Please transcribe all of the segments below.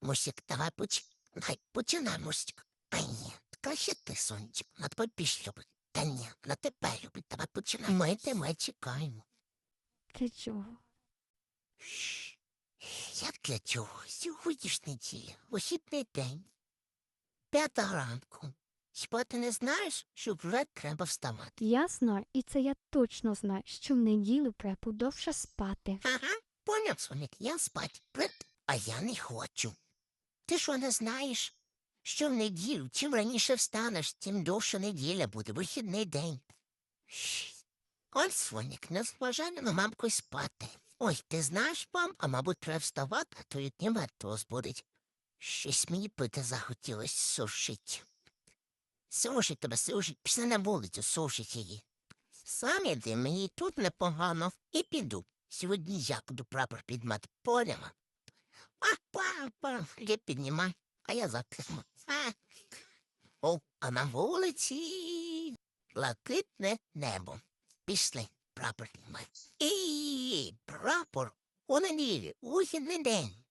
Мусик, давай поч... Най, починай, Мусик. Та ні, краще ти, сонечко, на тебе більш любить. Та ні, на тебе любить, давай починай. Ми тебе чекаємо. Для чого? Шш. Як для чого? Сьогодні ж неділя, вихідний день. П'ята ранку. Хіба ти не знаєш, що вже треба вставати? Я знаю, і це я точно знаю, що в неділю треба довше спати. Ага, поняв, Соник, я спать. Прит, а я не хочу. Ти що не знаєш? Що в неділю, чим раніше встанеш, тим довше неділя буде, вихідний день. Ось Соник, не зважає на мамку спати. Ой, ти знаєш, мам, а мабуть, треба вставати, а то не варто збудить. Щось мені пити захотілось сушить. Сушить тебе, сушить, пішли на вулицю, сушить її. Сам іди, мені тут непогано, і піду. Сьогодні я буду прапор підмати, поняла? А, піднімай, а я затисну. О, а на вулиці блакитне небо. Пішли, прапор піднімай. І прапор у неділі, у вихідний день.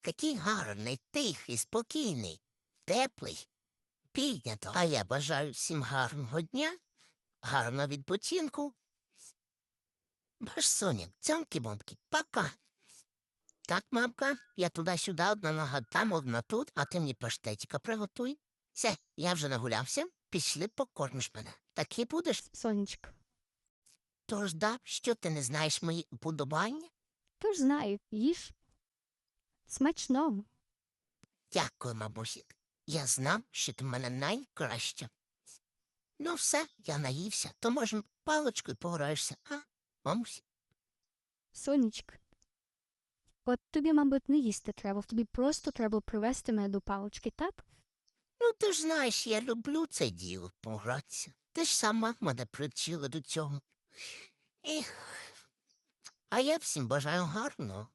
Такий гарний, тихий, спокійний, теплий, піднято. А я бажаю всім гарного дня, гарного відпочинку. Ваш Соня, цьомки-бомки, пока. Так, мамка, я туди-сюди, одна нога там, одна тут, а ти мені паштетика приготуй. Все, я вже нагулявся, пішли покормиш мене. Так і будеш. Сонечко. Тож да, що ти не знаєш мої уподобання? Тож знаю, їж. Смачно. Дякую, мабусік. Я знав, що ти в мене найкраща. Ну все, я наївся, то може паличкою пограєшся, а, мамусі? Сонечко. От тобі, мабуть, не їсти треба, тобі просто треба привезти мене до палочки, так? Ну, ти ж знаєш, я люблю це діло погратися. Ти ж сама мене привчила до цього. Ех. А я всім бажаю гарного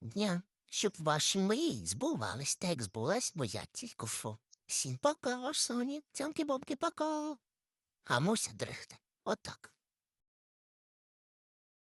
дня, щоб ваші мрії збувались, так як збулась моя тільки що. Всім пока, Соні, цьомки-бомки, пока. А муся дрихте. Отак.